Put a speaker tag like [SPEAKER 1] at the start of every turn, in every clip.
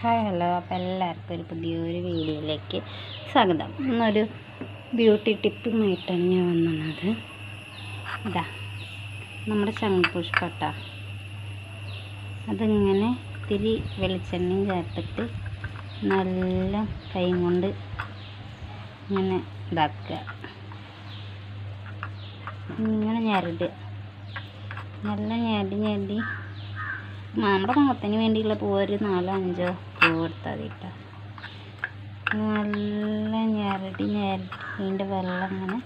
[SPEAKER 1] Hi hello അപ്പോൾ എല്ലാവർക്കും ഒരു പുതിയൊരു വീഡിയോയിലേക്ക് സ്വാഗതം. ഇന്നൊരു ബ്യൂട്ടി ടിപ്പുമായിട്ടാണ് ഞാൻ വന്നത്. ഇതാ നമ്മുടെ ശംഖുപുഷ്പട്ട. അതിങ്ങനെ ഇത്തിരി വെളിച്ചെണ്ണയും ചേർത്തിട്ട് നല്ല കൈ കൊണ്ട് ഇങ്ങനെ ഇതാക്കുക. ഇങ്ങനെ ഞരട്. നല്ല ഞരടി ഞെരടി നമ്മുടെ മുഖത്തിന് വേണ്ടിയുള്ള ഒരു നാലോ അഞ്ചോ കേട്ടോ. നല്ല ഞെരടി ഞരടിന്റെ വെള്ളം ഇങ്ങനെ.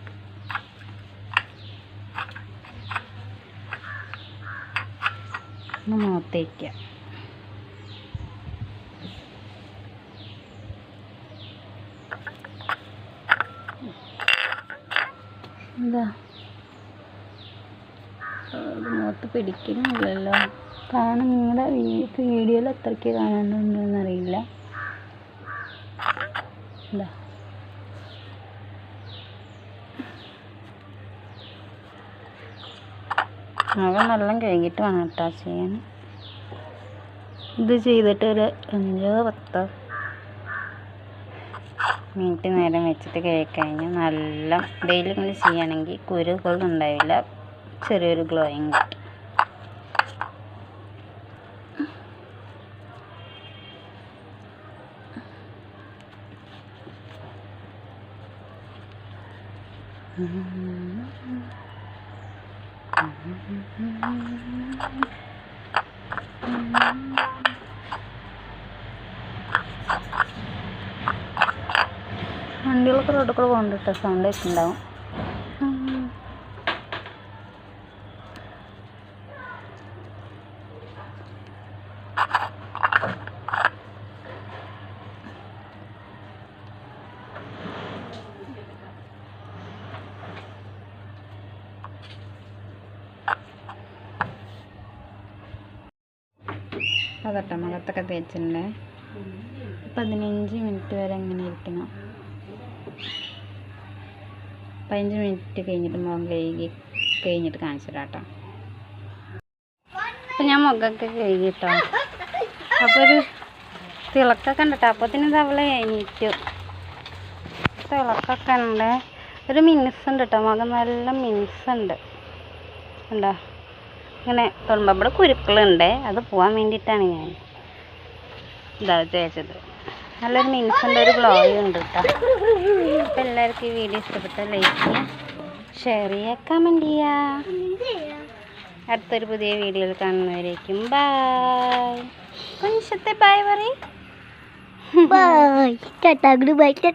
[SPEAKER 1] ഒന്ന് എന്താ? മുഖത്ത് പിടിക്കുന്നില്ലല്ലോ കാരണം നിങ്ങളുടെ വീഡിയോയിൽ അത്രയ്ക്ക് കാണുന്നുണ്ടെന്ന് അറിയില്ല മുഖം വെള്ളം കഴുകിയിട്ട് വേണം കേട്ടോ ചെയ്യാൻ ഇത് ചെയ്തിട്ട് ഒരു അഞ്ചോ പത്തോ മിനിറ്റ് നേരം വെച്ചിട്ട് കഴിക്കഴിഞ്ഞാൽ നല്ല ഡെയിലി ഇങ്ങനെ ചെയ്യുകയാണെങ്കിൽ കുരുകളൊന്നും ഉണ്ടാവില്ല. ചെറിയൊരു ഗ്ലോയിങ് കിട്ടും. വണ്ടികളൊക്കെ റോഡിൽ കൂടെ പോകുന്നുണ്ട് കേട്ടോ സൗണ്ട് കേൾക്കുന്നുണ്ടാവും അതട്ടോ മുഖത്തൊക്കെ തേച്ചിട്ടുണ്ട്. പതിനഞ്ച് മിനിറ്റ് വരെ അങ്ങനെ ഇരിക്കണം. പതിനഞ്ച് മിനിറ്റ് കഴിഞ്ഞിട്ട് മുഖം കഴുകി കഴിഞ്ഞിട്ട് കാണിച്ചു കേട്ടോ അപ്പം ഞാൻ മുഖമൊക്കെ കഴുകിട്ടോ. അപ്പോൾ ഒരു തിളക്കൊക്കെ ഉണ്ട് കേട്ടോ അപ്പത്തിന് തവള കഴിഞ്ഞിട്ടു തിളക്കൊക്കെ ഉണ്ട്. ഒരു മിനുസുണ്ട് കേട്ടോ മുഖം നല്ല മിനുസുണ്ട് ഉണ്ടോ. ഇങ്ങനെ തൊടുമ്പോൾ ഇവിടെ കുരുക്കളുണ്ട്. അത് പോകാൻ വേണ്ടിയിട്ടാണ് ഞാൻ. ഇതാ തേച്ചത് നല്ലൊരു മിനിസിന്റെ ഒരു ഗ്ലോയും ഉണ്ട് കേട്ടോ അപ്പം എല്ലാവർക്കും ഈ വീഡിയോ ഇഷ്ടപ്പെട്ട ലൈക്ക് ചെയ്യുക ഷെയർ ചെയ്യുക കമന്റ് ചെയ്യുക അടുത്തൊരു പുതിയ വീഡിയോയിൽ കാണുന്നവരേക്കും ബായ് ബൈ ബായ് പറയും.
[SPEAKER 2] Bye. Good goodbye.